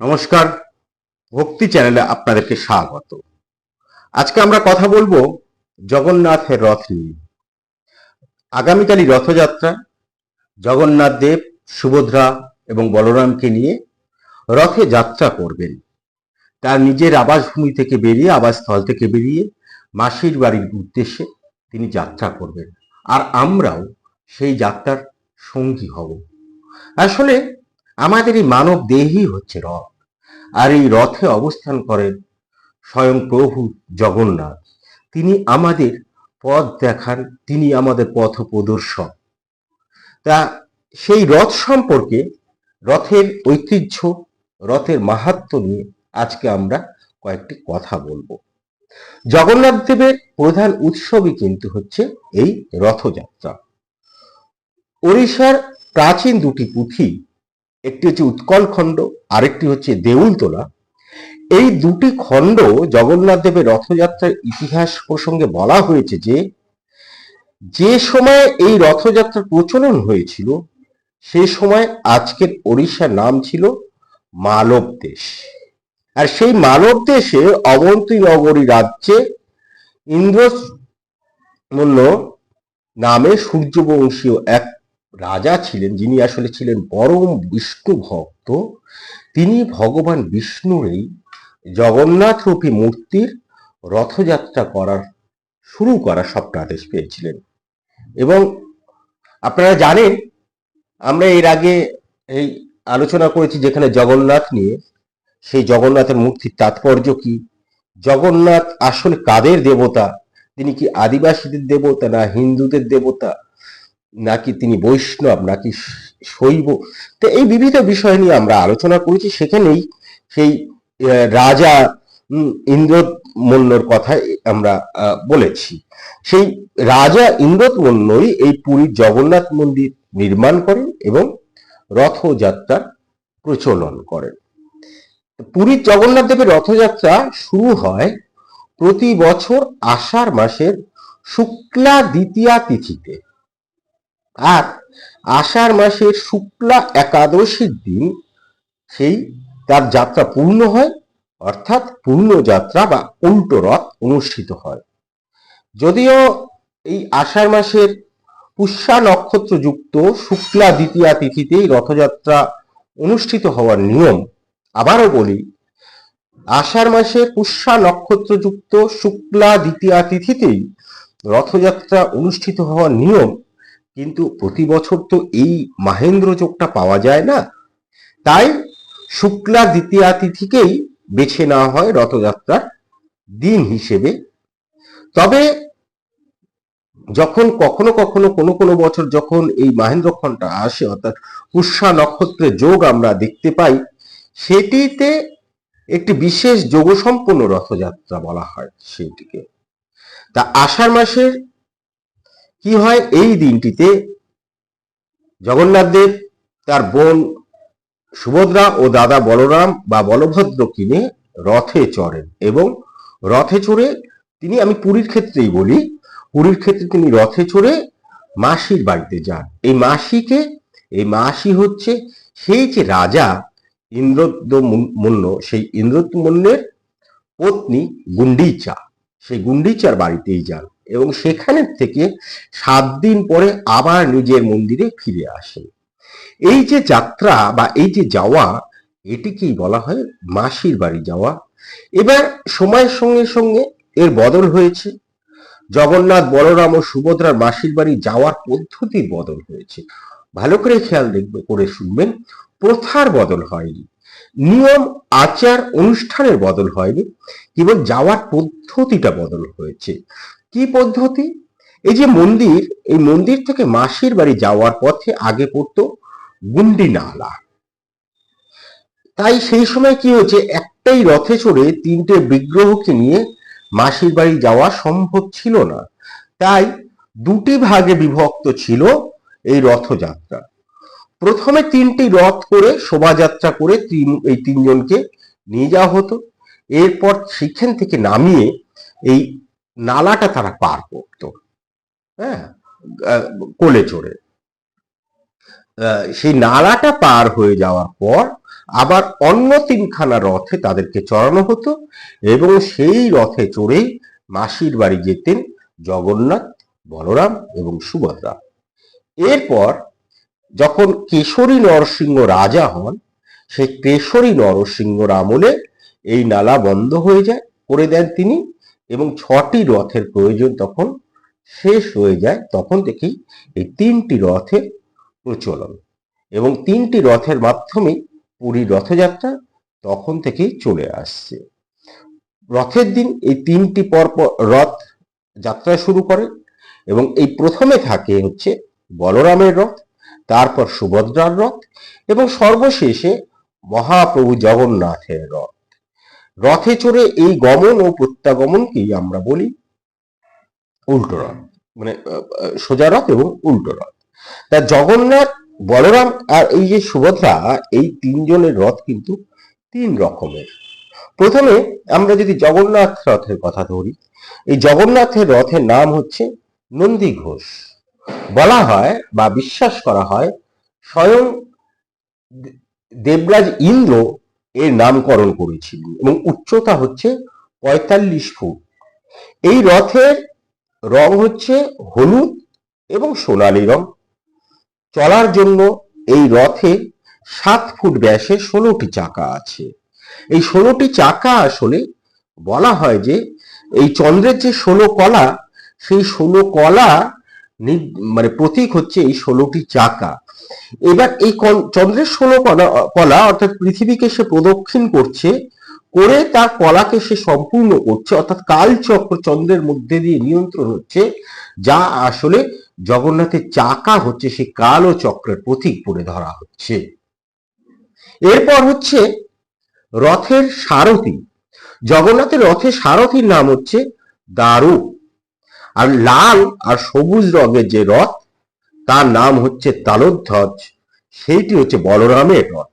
নমস্কার, ভক্তি চ্যানেলে আপনাদেরকে স্বাগত। আজকে আমরা কথা বলব জগন্নাথের রথ নিয়ে। আগামীকালই রথযাত্রা, জগন্নাথ দেব, সুভদ্রা এবং বলরামকে নিয়ে রথে যাত্রা করবেন। তার নিজের আবাসভূমি থেকে বেরিয়ে, আবাসস্থল থেকে বেরিয়ে মাসির বাড়ির উদ্দেশ্যে তিনি যাত্রা করবেন। আর আমরাও সেই যাত্রার সঙ্গী হব। আসলে আমাদের এই মানব দেহই হচ্ছে রথ। আর এই রথে অবস্থান করেন স্বয়ং প্রভু জগন্নাথ। তিনি আমাদের পথ দেখান, তিনি আমাদের পথ প্রদর্শক তা সেই রথ সম্পর্কে, রথের ঐতিহ্য, রথের মাহাত্ম নিয়ে আজকে আমরা কয়েকটি কথা বলব। জগন্নাথ দেবের প্রধান উৎসবই কিন্তু হচ্ছে এই রথযাত্রা। ওড়িশার প্রাচীন দুটি পুঁথি একটি হচ্ছে উৎকল খণ্ড, আরেকটি হচ্ছে দেউলতলা এই দুটি খণ্ড জগন্নাথ দেবের রথযাত্রার ইতিহাস প্রসঙ্গে বলা হয়েছে যে যে সময় এই রথযাত্রার প্রচলন হয়েছিল সেই সময় আজকের ওড়িশার নাম ছিল মালব দেশ। আর সেই মালব দেশে অবন্তী নগরী রাজ্যে ইন্দ্রমল্ল নামে সূর্যবংশীয় এক রাজা ছিলেন, যিনি আসলে ছিলেন পরম বিষ্ণু ভক্ত, তিনি ভগবান বিষ্ণুর এই জগন্নাথ রূপী মূর্তির রথযাত্রা করার, শুরু করার স্বপ্নাদেশ পেয়েছিলেন। এবং আপনারা জানেন, আমরা এর আগে এই আলোচনা করেছি যেখানে জগন্নাথ নিয়ে, সেই জগন্নাথের মূর্তির তাৎপর্য কি? জগন্নাথ আসলে কাদের দেবতা? তিনি কি আদিবাসীদের দেবতা না হিন্দুদের দেবতা? নাকি তিনি বৈষ্ণব, নাকি শৈব? তো এই বিবিধ বিষয় নিয়ে আমরা আলোচনা করেছি। সেখানেই সেই রাজা ইন্দ্রমল্লর কথা আমরা বলেছি। সেই রাজা ইন্দ্রমল্লই এই পুরীর জগন্নাথ মন্দির নির্মাণ করেন এবং রথযাত্রার প্রচলন করেন। পুরীর জগন্নাথ দেবের রথযাত্রা শুরু হয় প্রতি বছর আষাঢ় মাসের শুক্লা দ্বিতীয়া তিথিতে। আর আষাঢ় মাসের শুক্লা একাদশীর দিন সেই তার যাত্রা পূর্ণ হয়, অর্থাৎ পূর্ণ যাত্রা বা উল্টো রথ অনুষ্ঠিত হয়। যদিও এই আষাঢ় মাসের পুষ্যা নক্ষত্র যুক্ত শুক্লা দ্বিতীয়া তিথিতেই রথযাত্রা অনুষ্ঠিত হওয়ার নিয়ম আবারও বলি, আষাঢ় মাসের পুষ্যা নক্ষত্র যুক্ত শুক্লা দ্বিতীয়া তিথিতেই রথযাত্রা অনুষ্ঠিত হওয়ার নিয়ম কিন্তু প্রতি বছর তো এই মাহেন্দ্র যোগটা পাওয়া যায় না। তাই শুক্লা দ্বিতীয়া তিথিকেই বেছে নেওয়া হয় রথযাত্রার দিন হিসেবে। তবে যখন কখনো কখনো কোনো কোনো বছর যখন এই মাহেন্দ্রক্ষণটা আসে, অর্থাৎ পুষ্যা নক্ষত্রের যোগ আমরা দেখতে পাই, সেটিতে একটি বিশেষ যোগসম্পন্ন রথযাত্রা বলা হয় সেইটিকে তা আষাঢ় মাসের কি হয়? এই দিনটিতে জগন্নাথ দেব, তার বোন সুভদ্রা ও দাদা বলরাম বা বলভদ্র কিনে রথে চড়েন এবং রথে চড়ে তিনি, আমি পুরীর ক্ষেত্রেই বলি, পুরীর ক্ষেত্রে তিনি রথে চড়ে মাসির বাড়িতে যান। এই মাসিকে, এই মাসি হচ্ছে সেই যে রাজা ইন্দ্রদ্যমন্য সেই ইন্দ্রদ্যমন্যের পত্নী গুন্ডিচা, সেই গুন্ডিচার বাড়িতেই যান। এবং সেখানে থেকে সাত দিন পরে আবার নিজের মন্দিরে ফিরে আসেন এই যে যাত্রা বা এই যে যাওয়া, এটিকেই বলা হয় মাসির বাড়ি যাওয়া। এবার সময়ের সঙ্গে সঙ্গে এর বদল হয়েছে। জগন্নাথ, বলরাম ও সুভদ্রার মাসির বাড়ি যাওয়ার পদ্ধতির বদল হয়েছে। ভালো করে খেয়াল দেখবে, করে শুনবেন। প্রথার বদল হয়নি। নিয়ম, আচার, অনুষ্ঠানের বদল হয়নি। কেবল যাওয়ার পদ্ধতিটা বদল হয়েছে। কি পদ্ধতি? এই যে মন্দির, এই মন্দির থেকে মাসির বাড়ি যাওয়ার পথে আগে পড়তো গুন্ডি নালা। তাই সেই সময় কি হয়েছে, একটাই রথে চড়ে তিনটে বিগ্রহকে নিয়ে মাসির বাড়ি যাওয়া সম্ভব ছিল না। তাই দুটি ভাগে বিভক্ত ছিল এই রথযাত্রা। প্রথমে তিনটি রথ করে শোভাযাত্রা করে তিন, এই তিনজনকে নিয়ে যাওয়া হতো। এরপর সেখান থেকে নামিয়ে এই নালাটা তারা পার করত। হ্যাঁ? কোলে চড়ে। সেই নালাটা পার হয়ে যাওয়ার পর আবার অন্য তিনখানা রথে তাদেরকে চড়ানো হতো এবং সেই রথে চড়েই মাসির বাড়ি যেতেন জগন্নাথ, বলরাম এবং সুভদ্রা। এরপর যখন কেশরী নরসিংহ রাজা হন, সেই কেশরী নরসিংহর আমলে এই নালা বন্ধ হয়ে যায়, করে দেন তিনি এবং ছটি রথের প্রয়োজন তখন শেষ হয়ে যায়, তখন থেকেই এই তিনটি রথের প্রচলন। এবং তিনটি রথের মাধ্যমে পুরীর রথযাত্রা তখন থেকেই চলে আসছে। রথের দিন এই তিনটি পরপর রথ যাত্রা শুরু করে এবং এই প্রথমে থাকে হচ্ছে বলরামের রথ তারপর সুভদ্রার রথ এবং সর্বশেষে মহাপ্রভু জগন্নাথের রথ। রথে চড়ে এই গমন ও প্রত্যাগমনকেই আমরা বলি? উল্টো রথ মানে সোজা রথ এবং উল্টো রথ। তা জগন্নাথ, বলরাম আর এই যে সুভদ্রা, এই তিনজনের রথ কিন্তু তিন রকমের। প্রথমে আমরা যদি জগন্নাথ রথের কথা ধরি, এই জগন্নাথের রথের নাম হচ্ছে নন্দী ঘোষ। বলা হয় বা বিশ্বাস করা হয় স্বয়ং দেবরাজ ইন্দ্র এর নামকরণ করেছিলেন এবং উচ্চতা হচ্ছে পঁয়তাল্লিশ ফুট। এই রথের রং হচ্ছে হলুদ এবং সোনালী রং। চলার জন্য এই রথে সাত ফুট ব্যাসে ষোলোটি চাকা আছে। এই ষোলোটি চাকা আসলে বলা হয় যে এই চন্দ্রের যে ষোলো কলা, সেই ষোলো কলা মানে প্রতীক হচ্ছে এই ষোলোটি চাকা। এবার এই চন্দ্রের ষোলো কলা অর্থাৎ পৃথিবীকে সে প্রদক্ষিণ করছে, করে তার কলাকে সে সম্পূর্ণ করছে, অর্থাৎ কালচক্র চন্দ্রের মধ্যে দিয়ে নিয়ন্ত্রণ হচ্ছে, যা আসলে জগন্নাথের চাকা হচ্ছে সেই কাল চক্রের প্রতীক বলে ধরা হচ্ছে। এরপর হচ্ছে রথের সারথি। জগন্নাথের রথের সারথির নাম হচ্ছে দারু। আর লাল আর সবুজ রঙের যে রথ, তার নাম হচ্ছে তালোধ্বজ। সেইটি হচ্ছে বলরামের রথ।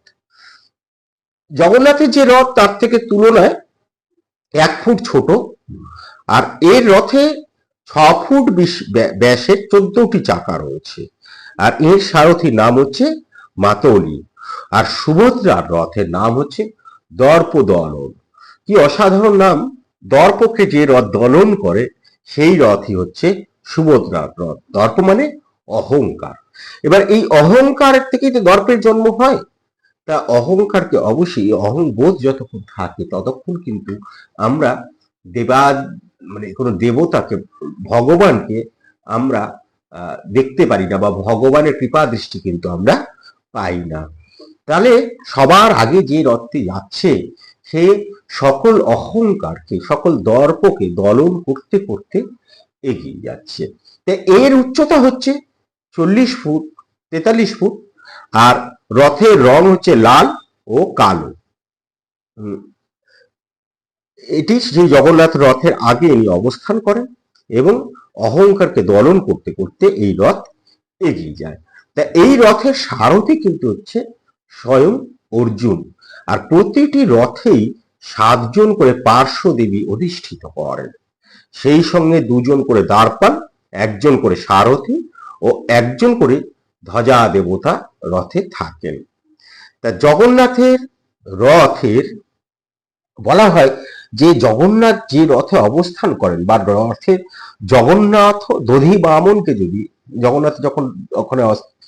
জগন্নাথের যে রথ, তার থেকে তুলনায় এক ফুট ছোট আর এর রথে ছ ফুট ব্যাসের চোদ্দটি চাকা রয়েছে। আর এর সারথীর নাম হচ্ছে মাতলি। আর সুভদ্রার রথের নাম হচ্ছে দর্প দলন কি অসাধারণ নাম! দর্পকে যে রথ দলন করে সেই রথই হচ্ছে সুভদ্রার রথ। দর্প মানে অহংকার। এবার এই অহংকার থেকেই তো দর্পের জন্ম হয়, তা অহংকারকে অবশ্যই অহংবোধ যতক্ষণ থাকে ততক্ষণ কিন্তু আমরা দেবা মানে কোনো দেবতাকে, ভগবানকে আমরা দেখতে পারি না বা ভগবানের কৃপা দৃষ্টি কিন্তু আমরা পাই না। তাহলে সবার আগে যে রথটি যাচ্ছে সে সকল অহংকারকে, সকল দর্পকে দলন করতে করতে এগিয়ে যাচ্ছে। তা এর উচ্চতা হচ্ছে চল্লিশ ফুট, তেতাল্লিশ ফুট, আর রথের রং হচ্ছে লাল ও কালো। এটি শ্রী জগন্নাথ রথের আগে ইনি অবস্থান করেন এবং অহংকারকে দলন করতে করতে এই রথ এগিয়ে যায়। তা এই রথের সারথি কিন্তু হচ্ছে স্বয়ং অর্জুন। আর প্রতিটি রথেই সাতজন করে পার্শ্ব দেবী অধিষ্ঠিত করেন সেই সঙ্গে দুজন করে দ্বারপাল, একজন করে সারথি ও একজন করে ধ্বজা দেবতা রথে থাকেন। তা জগন্নাথের রথের, বলা হয় যে জগন্নাথ যে রথে অবস্থান করেন বা রথের জগন্নাথ দধি বামনকে যদি, জগন্নাথ যখন ওখানে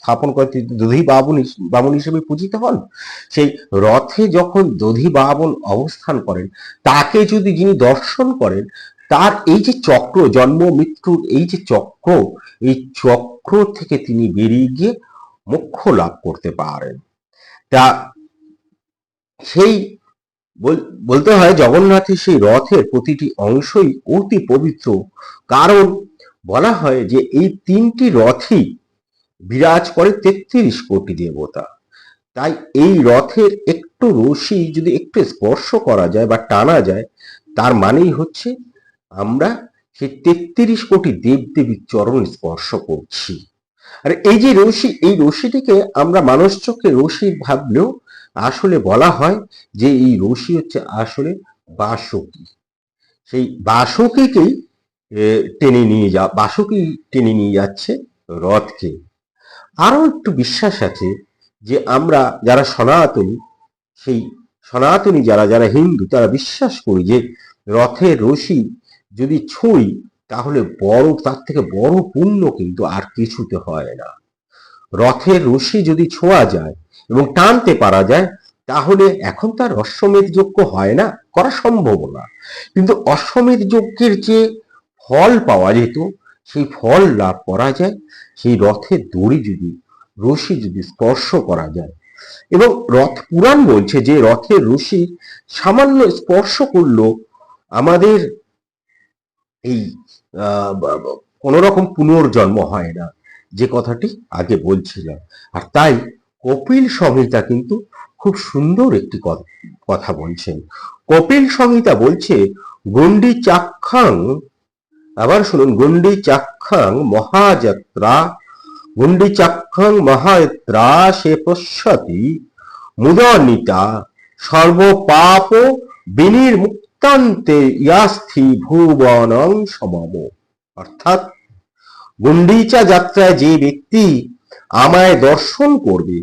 স্থাপন করে তিনি দধি হিস- বামন হিসেবে পূজিত হন? সেই রথে যখন দধি বামন অবস্থান করেন, তাকে যদি যিনি দর্শন করেন, তার এই যে চক্র, জন্ম মৃত্যুর এই যে চক্র, এই চক্র থেকে তিনি বেরিয়ে গিয়ে মোক্ষ লাভ করতে পারেন। তা সেই বল- বলতে হয় জগন্নাথের সেই রথের প্রতিটি অংশই অতি পবিত্র। কারণ বলা হয় যে এই তিনটি রথই বিরাজ করে তেত্রিশ কোটি দেবতা। তাই এই রথের একটু রশি যদি একটু স্পর্শ করা যায় বা টানা যায়, তার মানেই হচ্ছে আমরা সেই তেত্রিশ কোটি দেবদেবীর চরণ স্পর্শ করছি। আর এই যে রশি, এই রশিটিকে আমরা মানুষ চোখে রশি ভাবলেও আসলে বলা হয় যে এই রশি হচ্ছে আসলে বাসকি। সেই বাসকিকেই টেনে নিয়ে যা, বাসকি টেনে নিয়ে যাচ্ছে রথকে। আরও একটু বিশ্বাস আছে যে আমরা যারা সনাতনী, সেই সনাতনী যারা যারা হিন্দু, তারা বিশ্বাস করি যে রথের রশি যদি ছুঁই, তাহলে বড়, তার থেকে বড় পুণ্য কিন্তু আর কিছুতে হয় না। রথের রশি যদি ছোঁয়া যায় এবং টানতে পারা যায়, তাহলে এখন তার অশ্বমেধ যজ্ঞ হয় না, করা সম্ভব না। কিন্তু অশ্বমেধ যজ্ঞের যে ফল পাওয়া যেত সেই ফল লাভ করা যায়, সেই রথের দড়ি যদি, রশি যদি স্পর্শ করা যায়। এবং রথ পুরাণ বলছে যে রথের রশি সামান্য স্পর্শ করল আমাদের এই কোনো রকম পুনর্জন্ম হয় না, যে কথাটি আগে বলছিলাম। আর তাই কপিল সংহিতা কিন্তু খুব সুন্দর একটি কথা বলছেন। কপিল সংহিতা বলছে গন্ডি চাক্ষাং আবার শুনুন, গন্ডি চাক্ষাং মহাযাত্রা, গন্ডি চাক্ষাং মহাযাত্রা, সে পশ্যতি মুদনিতা, সর্বপাপ বিনির্মুক্তান্তে ইয়াস্থি ভুবনং সমম। অর্থাৎ গুন্ডিচা যাত্রায় যে ব্যক্তি আমায় দর্শন করবে,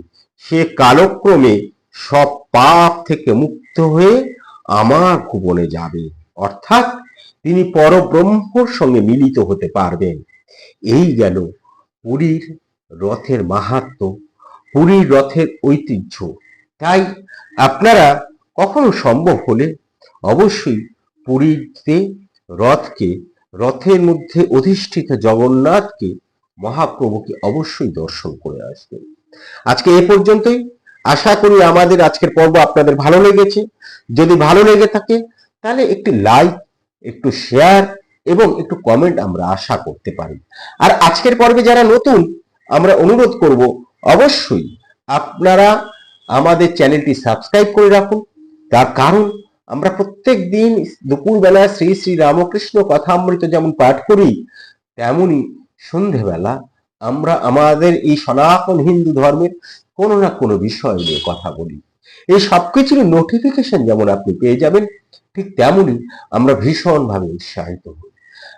সে কালক্রমে সব পাপ থেকে মুক্ত হয়ে আমার ভুবনে যাবে। অর্থাৎ তিনি পরব্রহ্মর সঙ্গে মিলিত হতে পারবেন। এই গেল পুরীর রথের মাহাত্ম, পুরীর রথের ঐতিহ্য। তাই আপনারা কখনো সম্ভব হলে অবশ্যই পুরীতে রথকে, রথের মধ্যে অধিষ্ঠিত জগন্নাথকে, মহাপ্রভুকে অবশ্যই দর্শন করে আসবেন। আজকে এ পর্যন্তই। আশা করি আমাদের আজকের পর্ব আপনাদের ভালো লেগেছে। যদি ভালো লেগে থাকে, তাহলে একটি লাইক একটু শেয়ার এবং একটু কমেন্ট আমরা আশা করতে পারি। আর আজকের পর্বে যারা নতুন, আমরা অনুরোধ করব অবশ্যই আপনারা আমাদের চ্যানেলটি সাবস্ক্রাইব করে রাখুন। তার কারণ, আমরা প্রত্যেক দিন দুপুরবেলা শ্রী শ্রী রামকৃষ্ণ কথামৃত যেমন পাঠ করি, তেমনি সন্ধেবেলা আমরা আমাদের এই সনাতন হিন্দু ধর্মের কোনো না কোনো বিষয় নিয়ে কথা বলি। এই সবকিছুর নোটিফিকেশন যেমন আপনি পেয়ে যাবেন, ঠিক তেমনি আমরা ভীষণভাবে উৎসাহিত হই।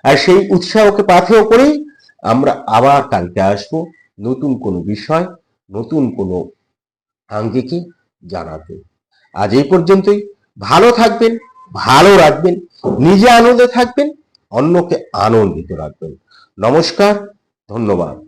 আর সেই উৎসাহকে পাথেয় করেই আমরা আবার কালকে আসব নতুন কোনো বিষয়, নতুন কোনো আঙ্গিকে জানাতে। আজ এই পর্যন্তই। ভালো থাকবেন, ভালো রাখবেন, নিজে আনন্দে থাকবেন, অন্যকে আনন্দিত রাখবেন। নমস্কার, ধন্যবাদ।